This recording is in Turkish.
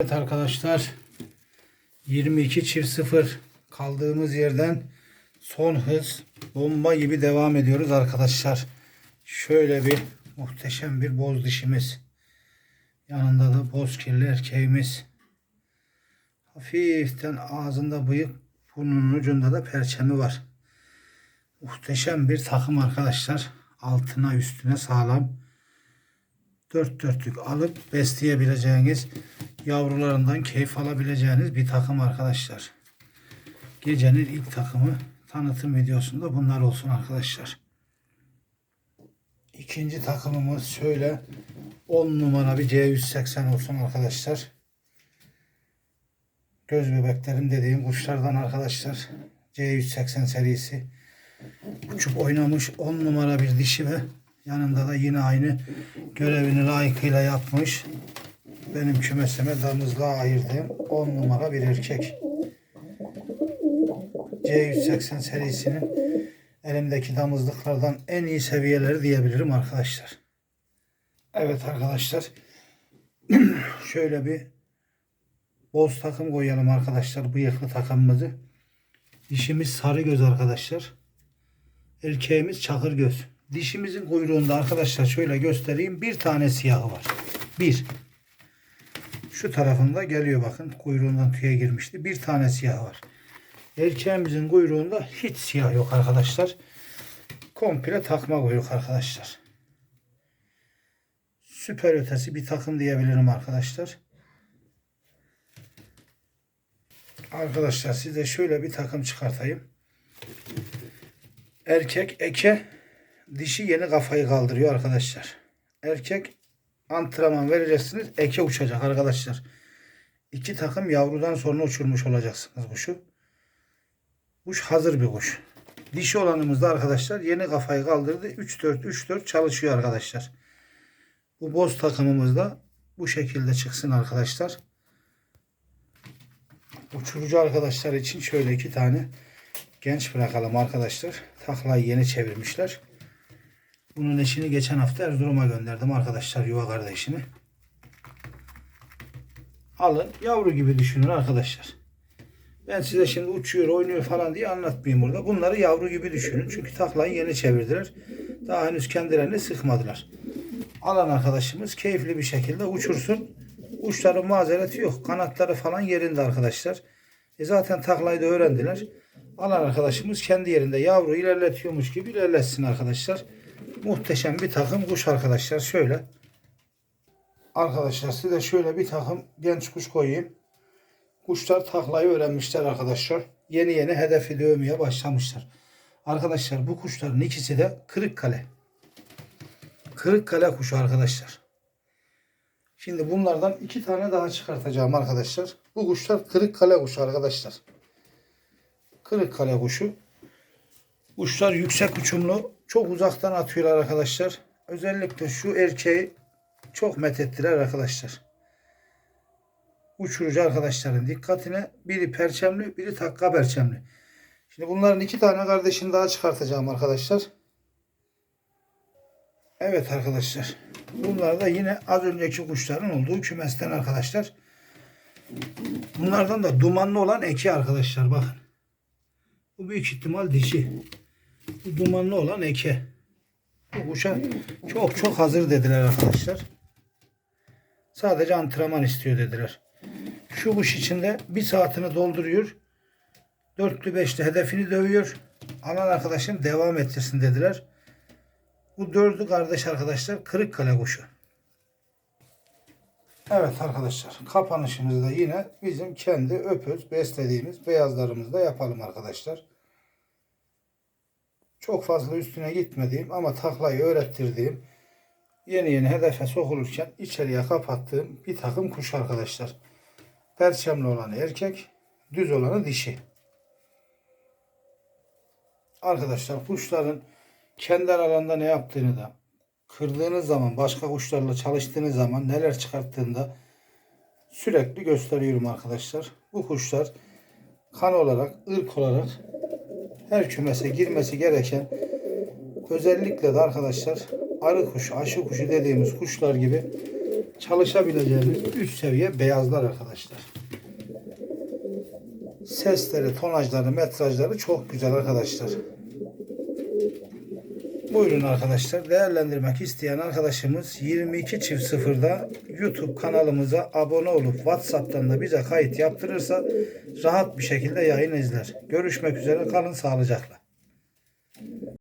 Evet arkadaşlar 22 çift 0 kaldığımız yerden son hız bomba gibi devam ediyoruz arkadaşlar. Şöyle bir muhteşem bir boz dişimiz. Yanında da boz kirli erkeğimiz. Hafiften ağzında bıyık burnunun ucunda da perçemi var. Muhteşem bir takım arkadaşlar. Altına üstüne sağlam. Dört dörtlük alıp besleyebileceğiniz yavrularından keyif alabileceğiniz bir takım arkadaşlar. Gecenin ilk takımı tanıtım videosunda bunlar olsun arkadaşlar. İkinci takımımız şöyle 10 numara bir C180 olsun arkadaşlar. Göz bebeklerim dediğim kuşlardan arkadaşlar. C180 serisi. Uçup oynamış 10 numara bir dişi ve yanında da yine aynı görevini layıkıyla yapmış. Benim kümesime damızlığa ayırdığım 10 numara bir erkek. C180 serisinin elimdeki damızlıklardan en iyi seviyeleri diyebilirim arkadaşlar. Evet arkadaşlar. Şöyle bir boz takım koyalım arkadaşlar. Bıyıklı takımımızı. Dişimiz sarı göz arkadaşlar. Erkeğimiz çakır göz. Dişimizin kuyruğunda arkadaşlar şöyle göstereyim. Bir tane siyahı var. Bir. Şu tarafında geliyor bakın. Kuyruğundan tüye girmişti. Bir tane siyah var. Erkeğimizin kuyruğunda hiç siyah yok arkadaşlar. Komple takma kuyruk arkadaşlar. Süper ötesi bir takım diyebilirim arkadaşlar. Arkadaşlar size şöyle bir takım çıkartayım. Erkek eke dişi yeni kafayı kaldırıyor arkadaşlar. Erkek antrenman vereceksiniz. Eke uçacak arkadaşlar. İki takım yavrudan sonra uçurmuş olacaksınız kuşu. Kuş hazır bir kuş. Dişi olanımız da arkadaşlar yeni kafayı kaldırdı. 3-4 3-4 çalışıyor arkadaşlar. Bu boz takımımız da bu şekilde çıksın arkadaşlar. Uçurucu arkadaşlar için şöyle iki tane genç bırakalım arkadaşlar. Taklayı yeni çevirmişler. Bunun eşini geçen hafta Erzurum'a gönderdim arkadaşlar yuva kardeşini. Alın yavru gibi düşünün arkadaşlar. Ben size şimdi uçuyor oynuyor falan diye anlatmayayım burada. Bunları yavru gibi düşünün. Çünkü taklayı yeni çevirdiler. Daha henüz kendilerini sıkmadılar. Alan arkadaşımız keyifli bir şekilde uçursun. Uçların mazereti yok. Kanatları falan yerinde arkadaşlar. E zaten taklayı da öğrendiler. Alan arkadaşımız kendi yerinde yavru ilerletiyormuş gibi ilerletsin arkadaşlar. Muhteşem bir takım kuş arkadaşlar. Şöyle. Arkadaşlar size şöyle bir takım genç kuş koyayım. Kuşlar taklayı öğrenmişler arkadaşlar. Yeni yeni hedefi dövmeye başlamışlar. Arkadaşlar bu kuşların ikisi de Kırıkkale. Kırıkkale kuşu arkadaşlar. Şimdi bunlardan iki tane daha çıkartacağım arkadaşlar. Bu kuşlar Kırıkkale kuşu arkadaşlar. Kırıkkale kuşu. Kuşlar yüksek uçumlu. Çok uzaktan atıyorlar arkadaşlar. Özellikle şu erkeği çok methettiler arkadaşlar. Uçurucu arkadaşların dikkatine biri perçemli biri takka perçemli. Şimdi bunların iki tane kardeşini daha çıkartacağım arkadaşlar. Evet arkadaşlar. Bunlar da yine az önceki kuşların olduğu kümesten arkadaşlar. Bunlardan da dumanlı olan eki arkadaşlar bakın. Bu büyük ihtimal dişi. Dumanlı olan eke. Bu kuşa çok çok hazır dediler arkadaşlar. Sadece antrenman istiyor dediler. Şu kuş içinde bir saatini dolduruyor. Dörtlü beşli hedefini dövüyor. Alan arkadaşım devam ettirsin dediler. Bu dördü kardeş arkadaşlar Kırıkkale kuşu. Evet arkadaşlar kapanışımızı da yine bizim kendi öpöz beslediğimiz beyazlarımızda yapalım arkadaşlar. Çok fazla üstüne gitmediğim ama taklayı öğrettirdiğim yeni yeni hedefe sokulurken içeriye kapattığım bir takım kuş arkadaşlar. Perçemli olanı erkek, düz olanı dişi. Arkadaşlar kuşların kendi aralarında ne yaptığını da kırdığınız zaman başka kuşlarla çalıştığınız zaman neler çıkarttığında sürekli gösteriyorum arkadaşlar. Bu kuşlar kan olarak, ırk olarak her kümese girmesi gereken özellikle de arkadaşlar arı kuşu, aşı kuşu dediğimiz kuşlar gibi çalışabileceğiniz üst seviye beyazlar arkadaşlar. Sesleri, tonajları, metrajları çok güzel arkadaşlar. Buyurun arkadaşlar. Değerlendirmek isteyen arkadaşımız 22 çift sıfırda YouTube kanalımıza abone olup WhatsApp'tan da bize kayıt yaptırırsa rahat bir şekilde yayın izler. Görüşmek üzere. Kalın sağlıcakla.